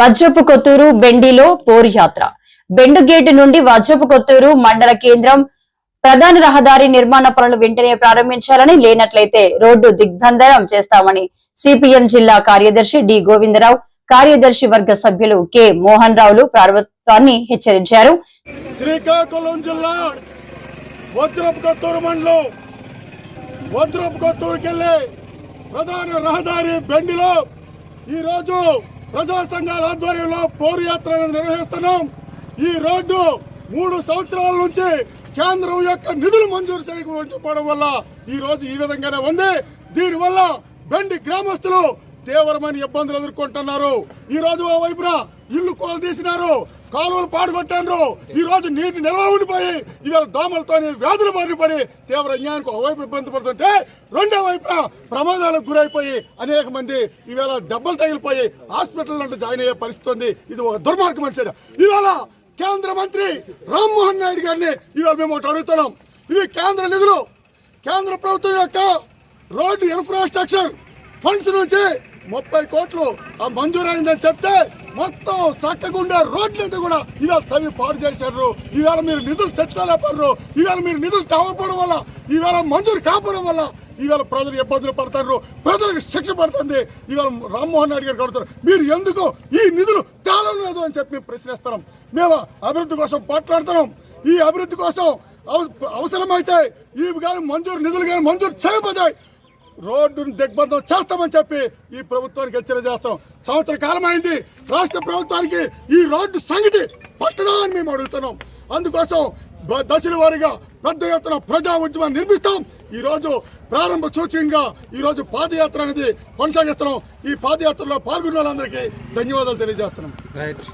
వజ్రపు కొత్తూరు బెండిలో పోరు యాత్ర. బెండు గేటు నుండి వజ్రపు కొత్తూరు మండల కేంద్రం ప్రధాన రహదారి నిర్మాణ పనులు వెంటనే ప్రారంభించాలని లేనట్లయితే రోడ్డు దిగ్బంధనం చేస్తామని సిపిఎం జిల్లా కార్యదర్శి డి గోవిందరావు కార్యదర్శి వర్గ సభ్యులు కె మోహన్ రావులు ప్రభుత్వాన్ని హెచ్చరించారు. శ్రీకాకుళం జిల్లా వజ్రపు కొత్తూరు మండలం వజ్రపు కొత్తూరుకెళ్ళే ప్రధాన రహదారి బెండిలో ఈరోజు ప్రజా సంఘాల ఆధ్వర్యంలో పౌరు యాత్రను నిర్వహిస్తున్నాం. ఈ రోడ్డు మూడు సంవత్సరాల నుంచి కేంద్రం యొక్క నిధులు మంజూరు చేయకపోవడం వల్ల ఈ రోజు ఈ విధంగానే ఉంది. దీనివల్ల బెండి గ్రామస్తులు తీవ్రమైన ఇబ్బందులు ఎదుర్కొంటున్నారు. ఈ రోజు ఓ వైపున ఇల్లు కోలు తీసినారు కాలువలు పాడుపట్టారు ఈ రోజు నీటి నిల్వ ఉండిపోయి ఇవాళ దోమలతో వ్యాధులు బారిపడి తీవ్ర అన్యాయానికి ఒకవైపు ఇబ్బంది పడుతుంటే రెండో వైపున ప్రమాదాలకు గురైపోయి అనేక మంది ఈవేళ దెబ్బలు తగిలిపోయి హాస్పిటల్ నుండి జాయిన్ అయ్యే పరిస్థితి ఉంది ఇది ఒక దుర్మార్గం మనిషి ఇవాళ కేంద్ర మంత్రి రామ్మోహన్ నాయుడు గారిని ఇవాళ మేము ఒకటి అడుగుతున్నాం. ఇవి కేంద్ర నిధులు. కేంద్ర ప్రభుత్వం యొక్క రోడ్డు ఇన్ఫ్రాస్ట్రక్చర్ ఫండ్స్ నుంచి ముప్పై కోట్లు ఆ మంజూరైందని చెప్తే మొత్తం చక్కగుండే రోడ్లంతా కూడా ఇవాళ తవ్వి పాడు చేశారు. ఇవాళ మీరు నిధులు తెచ్చుకోలేకపోయారు. ఇవాళ మీరు నిధులు తవ్వకపోవడం వల్ల ఇవాళ మంజూరు కాకపోవడం వల్ల ఇవాళ ప్రజలు ఇబ్బందులు పడతారు ప్రజలకు శిక్ష పడుతుంది. ఇవాళ రామ్మోహన్ రెడ్డి గారు కడుతారు మీరు ఎందుకు ఈ నిధులు తేలం లేదు అని చెప్పి మేము ప్రశ్నిస్తున్నాం. మేము అభివృద్ధి కోసం పోట్లాడుతున్నాం. ఈ అభివృద్ధి కోసం అవసరమైతే ఈ కానీ మంజూరు నిధులు కానీ మంజూరు చేయబోతాయి రోడ్డును దిగ్బంధం చేస్తామని చెప్పి ఈ ప్రభుత్వానికి హెచ్చరిక చేస్తాం. సంవత్సర కాలం అయింది రాష్ట్ర ప్రభుత్వానికి ఈ రోడ్డు సంగతి పట్టదా అని మేము అడుగుతున్నాం. అందుకోసం దశల వారీగా పెద్ద ఎత్తున ప్రజా ఉద్యమాన్ని నిర్మిస్తాం. ఈ రోజు ప్రారంభ సూచకంగా ఈ రోజు పాదయాత్ర అనేది కొనసాగిస్తున్నాం. ఈ పాదయాత్రలో పాల్గొన్న వాళ్ళందరికీ ధన్యవాదాలు తెలియజేస్తున్నాం. రైట్